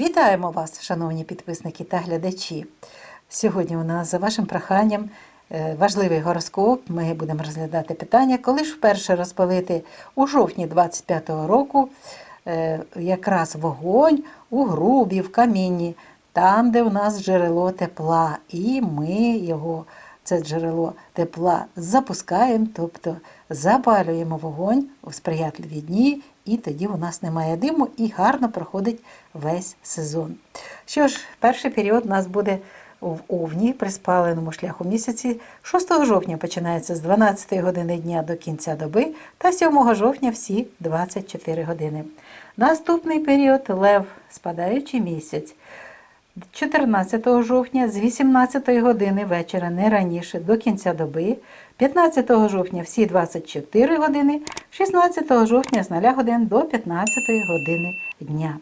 Вітаємо вас, шановні підписники та глядачі. Сьогодні у нас за вашим проханням е, важливий гороскоп. Ми будемо розглядати питання, коли ж вперше розпалити у жовтні 25-го року е, якраз вогонь у грубі, в камінні, там, де у нас джерело тепла, і ми його, це джерело тепла, запускаємо, тобто запалюємо вогонь у сприятливі дні, і тоді у нас немає диму і гарно проходить весь сезон. Що ж, перший період у нас буде в Овні при спаленому шляху місяці. 6 жовтня починається з 12 години дня до кінця доби та 7 жовтня всі 24 години. Наступний період лев, спадаючий місяць. 14 жовтня з 18 години вечора не раніше до кінця доби, 15 жовтня всі 24 години, 16 жовтня з 0 годин до 15 години дня.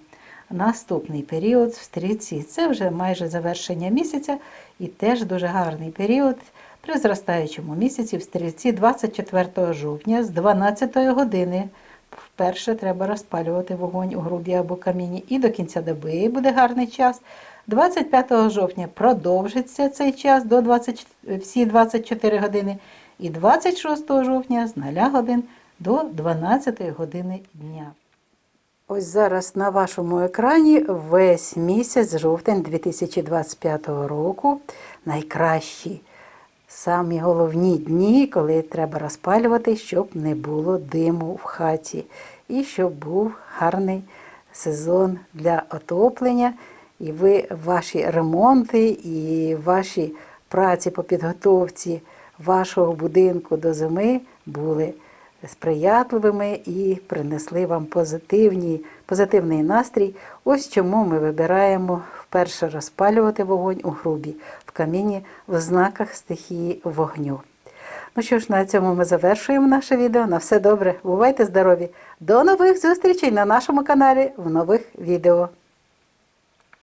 Наступний період в стрільці це вже майже завершення місяця і теж дуже гарний період при зростаючому місяці в стрільці 24 жовтня з 12 години. Вперше треба розпалювати вогонь у грубі або каміні і до кінця доби буде гарний час. 25 жовтня продовжиться цей час до 20, всі 24 години. І 26 жовтня з 0 годин до 12 години дня. Ось зараз на вашому екрані весь місяць, жовтень 2025 року, найкращі, самі головні дні, коли треба розпалювати, щоб не було диму в хаті. І щоб був гарний сезон для отоплення. І ви ваші ремонти, і ваші праці по підготовці вашого будинку до зими були сприятливими і принесли вам позитивні, позитивний настрій. Ось чому ми вибираємо вперше розпалювати вогонь у грубі в каміні в знаках стихії вогню. Ну що ж, на цьому ми завершуємо наше відео. На все добре. Бувайте здорові! До нових зустрічей на нашому каналі в нових відео.